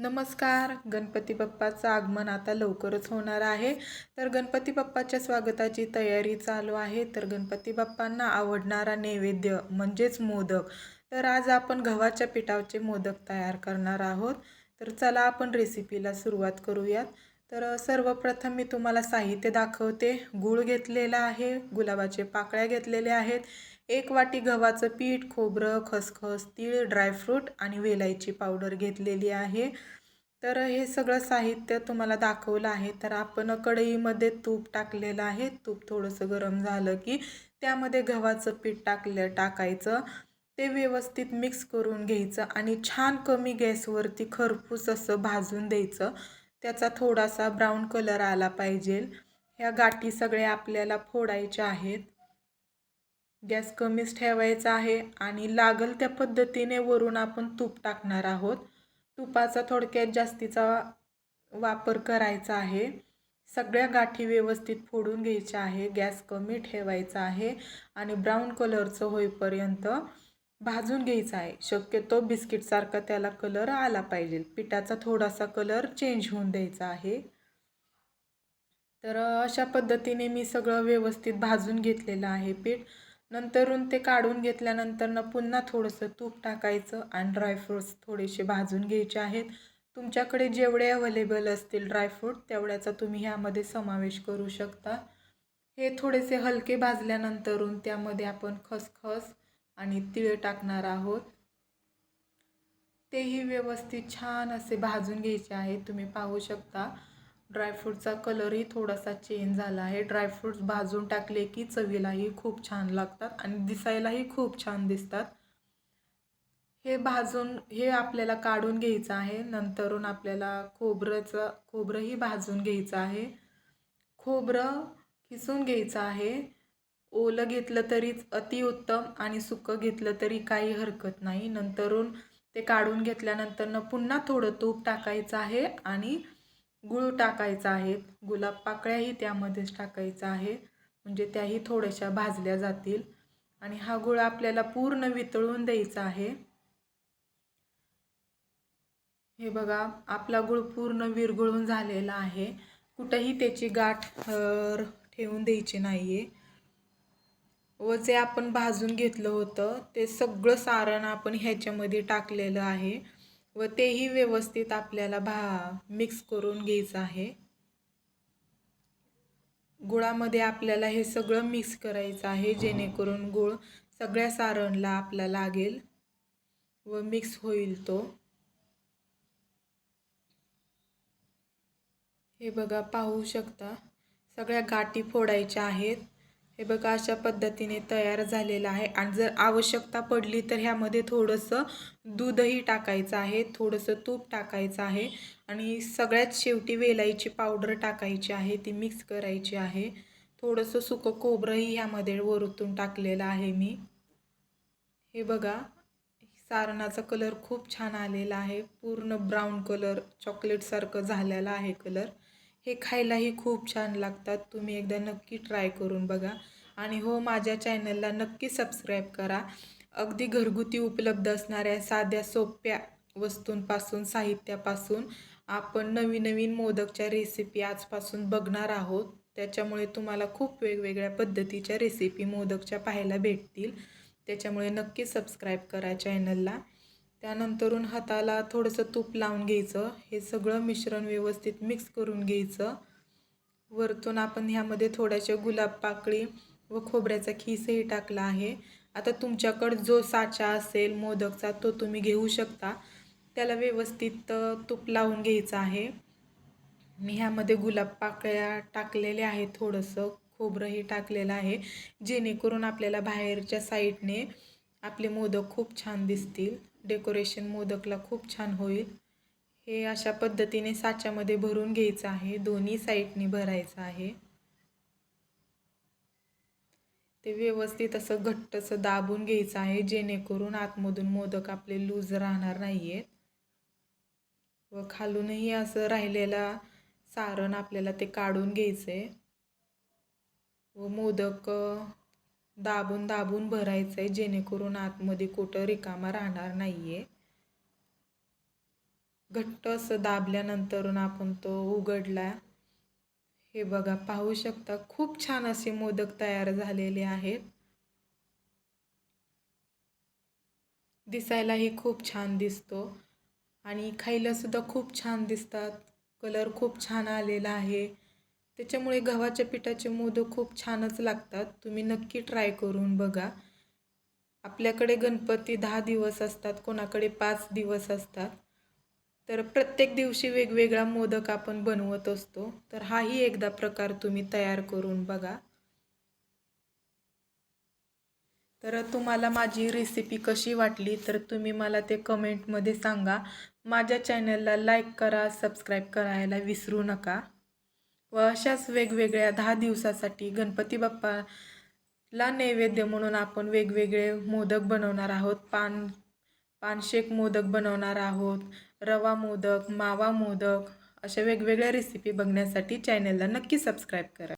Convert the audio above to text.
नमस्कार गणपती बाप्पाचं आगमन आता लवकरच होणार आहे. तर गणपती बाप्पाच्या स्वागताची तयारी चालू आहे. तर गणपती बाप्पांना आवडणारा नैवेद्य म्हणजेच मोदक. तर आज आपण गव्हाच्या पिठाचे मोदक तयार करणार आहोत. तर चला आपण रेसिपीला सुरुवात करूयात. तर सर्वप्रथम मी तुम्हाला साहित्य दाखवते. गूळ घेतलेला आहे गुलाबाचे पाकळ्या घेतलेल्या आहेत. एक वाटी गव्हाचं पीठ खोबरं खसखस तीळ ड्रायफ्रूट आणि वेलायची पावडर घेतलेली आहे. तर हे सगळं साहित्य तुम्हाला दाखवलं आहे. तर आपण कढईमध्ये तूप टाकलेलं आहे. तूप थोडंसं गरम झालं की त्यामध्ये गव्हाचं पीठ टाकलं टाकायचं. ते व्यवस्थित मिक्स करून घ्यायचं आणि छान कमी गॅसवरती खरपूस असं भाजून द्यायचं. त्याचा थोडासा ब्राऊन कलर आला पाहिजे. ह्या गाठी सगळ्या आपल्याला फोडायच्या आहेत. गॅस कमीच ठेवायचा आहे आणि लागल त्या पद्धतीने वरून आपण तूप टाकणार आहोत. तुपाचा थोडक्यात जास्तीचा वापर करायचा आहे. सगळ्या गाठी व्यवस्थित फोडून घ्यायच्या आहे. गॅस कमी ठेवायचा आहे आणि ब्राऊन कलरचं होईपर्यंत भाजून घ्यायचा आहे. शक्यतो बिस्किटसारखा त्याला कलर आला पाहिजे. पिठाचा थोडासा कलर चेंज होऊन द्यायचा आहे. तर अशा पद्धतीने मी सगळं व्यवस्थित भाजून घेतलेलं आहे पीठ. नंतरून ते काढून घेतल्यानंतरनं पुन्हा थोडंसं तूप टाकायचं आणि ड्रायफ्रूट्स थोडेसे भाजून घ्यायचे आहेत. तुमच्याकडे जेवढे अवेलेबल असतील ड्रायफ्रूट तेवढ्याचा तुम्ही ह्यामध्ये समावेश करू शकता. हे थोडेसे हलके भाजल्यानंतरून त्यामध्ये आपण खसखस आणि तिळ टाकणार आहोत. तेही व्यवस्थित छान असे भाजून घ्यायचे आहे तुम्ही पाहू शकता ड्रायफ्रूटचा कलरही थोडासा चेंज झाला आहे. ड्रायफ्रूट्स भाजून टाकले की चवीलाही खूप छान लागतात आणि दिसायलाही खूप छान दिसतात. हे भाजून हे आपल्याला काढून घ्यायचं आहे. नंतरून आपल्याला खोबरंचं खोबरंही भाजून घ्यायचं आहे. खोबरं किसून घ्यायचं आहे. ओलं घेतलं तरीच अतिउत्तम आणि सुकं घेतलं तरी काही हरकत नाही. नंतरून ते काढून घेतल्यानंतर पुन्हा थोडं तूप टाकायचं आहे आणि गुळ टाकायचा आहे. गुलाब पाकळ्याही त्यामध्येच टाकायचा आहे. म्हणजे त्याही थोड्याशा भाजल्या जातील. आणि हा गुळ आपल्याला पूर्ण वितळून द्यायचा आहे. हे बघा आपला गुळ पूर्ण विरघळून झालेला आहे. कुठंही त्याची गाठ ठेवून द्यायची नाही आहे व जे आपण भाजून घेतलं होतं ते सगळं सारण आपण ह्याच्यामध्ये टाकलेलं आहे. व तेही व्यवस्थित आपल्याला भा मिक्स करून घ्यायचं आहे. गुळामध्ये आपल्याला हे सगळं मिक्स करायचं आहे जेणेकरून गुळ सगळ्या सारणला आपला लागेल व मिक्स होईल तो. हे बघा पाहू शकता. सगळ्या गाठी फोडायच्या आहेत. हे बघा अशा पद्धतीने तयार झालेलं आहे. आणि जर आवश्यकता पडली तर ह्यामध्ये थोडंसं दूधही टाकायचं आहे थोडंसं तूप टाकायचं आहे आणि सगळ्यात शेवटी वेलायची पावडर टाकायची आहे ती मिक्स करायची आहे. थोडंसं सुकं खोबरंही ह्यामध्ये वरतून टाकलेलं आहे मी. हे बघा सारणाचा कलर खूप छान आलेला आहे. पूर्ण ब्राऊन कलर चॉकलेटसारखं झालेला आहे कलर. हे खायलाही खूप छान लागतात. तुम्ही एकदा नक्की ट्राय करून बघा. आणि हो माझ्या चॅनलला नक्की सबस्क्राईब करा. अगदी घरगुती उपलब्ध असणाऱ्या साध्या सोप्या वस्तूंपासून साहित्यापासून आपण नवीन नवीन मोदकच्या रेसिपी आजपासून बघणार आहोत. त्याच्यामुळे तुम्हाला खूप वेगवेगळ्या पद्धतीच्या रेसिपी मोदकच्या पाहायला भेटतील. त्याच्यामुळे नक्की सबस्क्राईब करा चॅनलला त्यानंतरून हाताला थोडंसं तूप लावून घ्यायचं. हे सगळं मिश्रण व्यवस्थित मिक्स करून घ्यायचं. वरतून आपण ह्यामध्ये थोड्याशा गुलाब पाकळी व खोबऱ्याचा खीसही टाकला आहे. आता तुमच्याकडं जो साचा असेल मोदकचा तो तुम्ही घेऊ शकता. त्याला व्यवस्थित तूप लावून घ्यायचं आहे. मी ह्यामध्ये गुलाब पाकळ्या टाकलेल्या आहेत थोडंसं. खोबरंही टाकलेलं आहे. जेणेकरून आपल्याला बाहेरच्या साईडने आपले मोदक खूप छान दिसतील. डेकोरेशन मोदकला खूप छान होईल. हे अशा पद्धतीने साच्यामध्ये भरून घ्यायचं आहे. दोन्ही साईडनी भरायचं आहे. ते व्यवस्थित असं घट्ट असं दाबून घ्यायचं आहे जेणेकरून आतमधून मोदक आपले लूज राहणार नाही आहेत व खालूनही असं राहिलेला सारण आपल्याला ते काढून घ्यायचं आहे व मोदक दाबून दाबून भरायचं आहे जेणेकरून आतमध्ये कुठं रिकामा राहणार नाही आहे घट्ट असं दाबल्यानंतरून आपण तो उघडला. हे बघा पाहू शकता खूप छान असे मोदक तयार झालेले आहेत. दिसायलाही खूप छान दिसतो. आणि खायलासुद्धा खूप छान दिसतात. कलर खूप छान आलेला आहे. त्याच्यामुळे गव्हाच्या पिठाचे मोदक खूप छानच लागतात. तुम्ही नक्की ट्राय करून बघा. आपल्याकडे गणपती दहा दिवस असतात कोणाकडे पाच दिवस असतात. तर प्रत्येक दिवशी वेगवेगळा मोदक आपण बनवत असतो. तर हाही एकदा प्रकार तुम्ही तयार करून बघा. तर तुम्हाला माझी रेसिपी कशी वाटली तर तुम्ही मला ते कमेंटमध्ये सांगा. माझ्या चॅनलला लाईक करा सबस्क्राईब करायला विसरू नका. व अशाच वेगवेगळ्या दहा दिवसासाठी गणपती बाप्पाला नैवेद्य म्हणून आपण वेगवेगळे मोदक बनवणार आहोत. पान पानशेक मोदक बनवणार आहोत रवा मोदक मावा मोदक अशा वेगवेगळ्या रेसिपी बघण्यासाठी चॅनलला नक्की सबस्क्राईब करा.